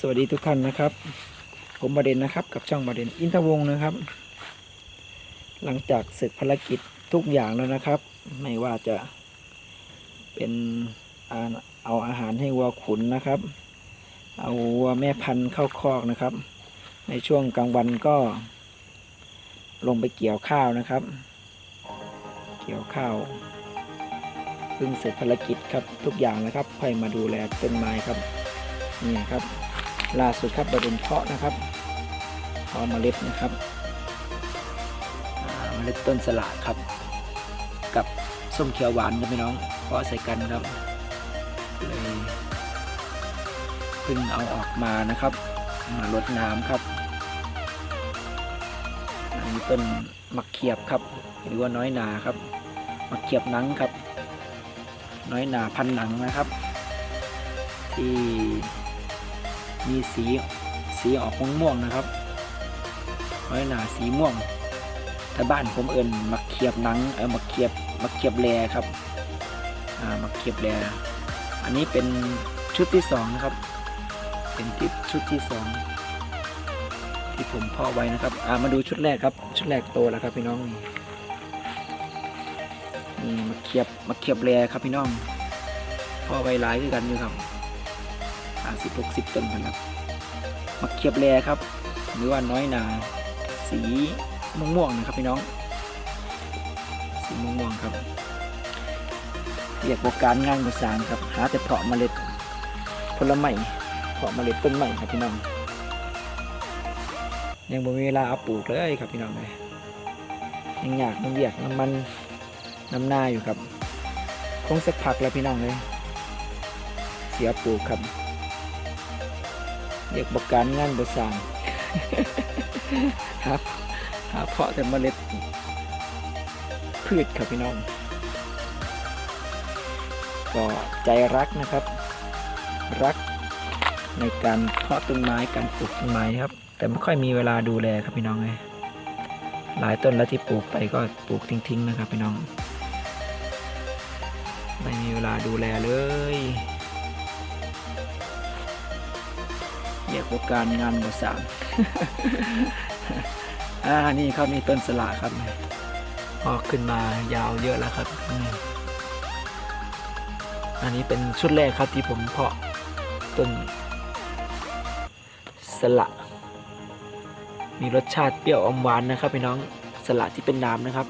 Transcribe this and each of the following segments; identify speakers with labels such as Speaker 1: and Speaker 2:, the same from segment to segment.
Speaker 1: สวัสดีทุกท่านนะครับ ผมบาเดนนะครับ กับช่องบาเดนอินทวงศ์นะครับ หลังจากเสร็จภารกิจทุกอย่างแล้วนะครับ ไม่ว่าจะเป็นเอาอาหารให้วัวขุนนะครับ เอาวัวแม่พันธุ์เข้าคอกนะครับ ในช่วงกลางวันก็ ลงไปเกี่ยวข้าวนะครับ เกี่ยวข้าวเพิ่งเสร็จภารกิจครับทุกอย่างนะครับค่อยมาดูแลต้นไม้ครับนี่ครับ ล่าสุดครับประเด็นเพาะนะครับเพาะเมล็ดนะครับเมล็ดต้นสละครับ กับส้มเขียวหวานนะพี่น้องเพาะใส่กันครับเลยเพิ่งเอาออกมานะครับ มารดน้ำครับอันนี้ต้นมะเขียบครับ หรือว่าน้อยนาครับมะเขียบหนังครับ น้อยนาพันหนังนะครับ ที่ มีสีสีออกม่วงๆนะครับน้อยนาสีม่วงแต่บ้านผมเอิญมะเขียบหนังเออมะเขียบมะเขียบแลครับอ่ามะเขียบแลอันนี้เป็นชุดที่สองนะครับ เป็นทิปชุดที่สองที่ผมพาะไว้นะครับอ่ามาดูชุดแรกครับ ชุดแรกโตแล้วครับพี่น้องนี่มาเขียบมาเขียบแรครับพี่น้องพาะไว้หลายคือกันอยู่ครับ อ่าสิบหกสิบต้นครับมาเขียบแรครับ หรือว่าน้อยนา สีม่วงๆนะครับพี่น้อง สีม่วงๆครับเรียกว่าการงานภาษานครับหาแต่เพาะเมล็ดผลไม้เพาะเมล็ดต้นใหม่ครับพี่น้องยังบ่มีเวลาเอาปลูกเลยครับพี่น้องเลยยังอยากน้ำเบียกน้ำมันน้ำหน้าอยู่ครับคงสักพักแล้วพี่น้องเลยเสียปลูกครับ เรียกบอกการงานบสร้างหาหาเพาะแต่เมล็ดพืชครับพี่น้อง ก็ใจรักนะครับ รักในการเพาะต้นไม้การปลูกต้นไม้ครับ แต่ไม่ค่อยมีเวลาดูแลครับพี่น้องเลยหลายต้นแล้วที่ปลูกไปก็ปลูกทิ้งๆนะครับพี่น้อง ไม่มีเวลาดูแลเลย เรียกว่าการงานบ่สางอ่านี่ครับนี่ต้นสละครับพอกขึ้นมายาวเยอะแล้วครับอันนี้เป็นชุดแรกครับที่ผมเพาะต้นสละมีรสชาติเปรี้ยวอมหวานนะครับพี่น้องสละที่เป็นน้ำนะครับ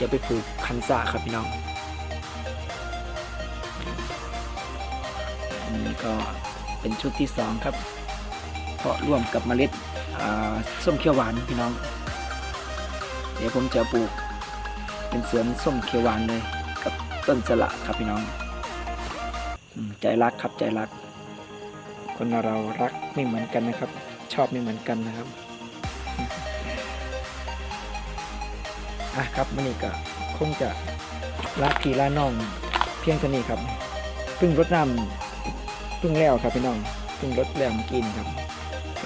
Speaker 1: จะไปปลูกคันซ่าครับพี่น้อง นี้ก็เป็นชุดที่สองครับ เพาะร่วมกับเมล็ดส้มเขียวหวานพี่น้อง เดี๋ยวผมจะปลูก เป็นสวนส้มเขียวหวานเลยกับต้นสละครับพี่น้อง ใจรักครับใจรัก คนเรารักไม่เหมือนกันนะครับ ชอบไม่เหมือนกันนะครับอะครับมันนี่ก็คงจะละพี่ละน้องเพียงเท่านี้ครับเพิ่งรดน้ำ เพิ่งแล้วครับพี่น้องเพิ่งรดแล้วเมื่อกินครับ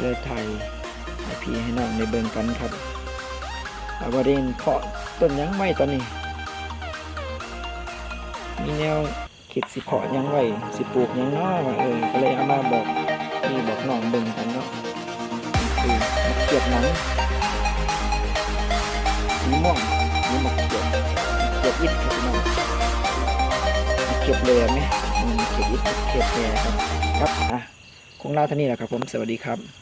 Speaker 1: เลยไทยให้พี่ให้น้องในเบิงกันครับเอาประเด็นเพาะต้นยังไม่ตอนนี้ มีแนวคิดสิเพาะยังไว้สิปลูกยังนาะว่าเออก็เลยเอามาบอกพี่บอกน้องเบิ่งกันเนาะคือมะเขือหนังสีม่วงนี่มะเขือมะเขืออิดครับพี่น้องมะเขือเลยไหม อืมมะเขืออิดเขือแพรครับ ครับอะคงเล่าเท่านี้แหละครับผม สวัสดีครับ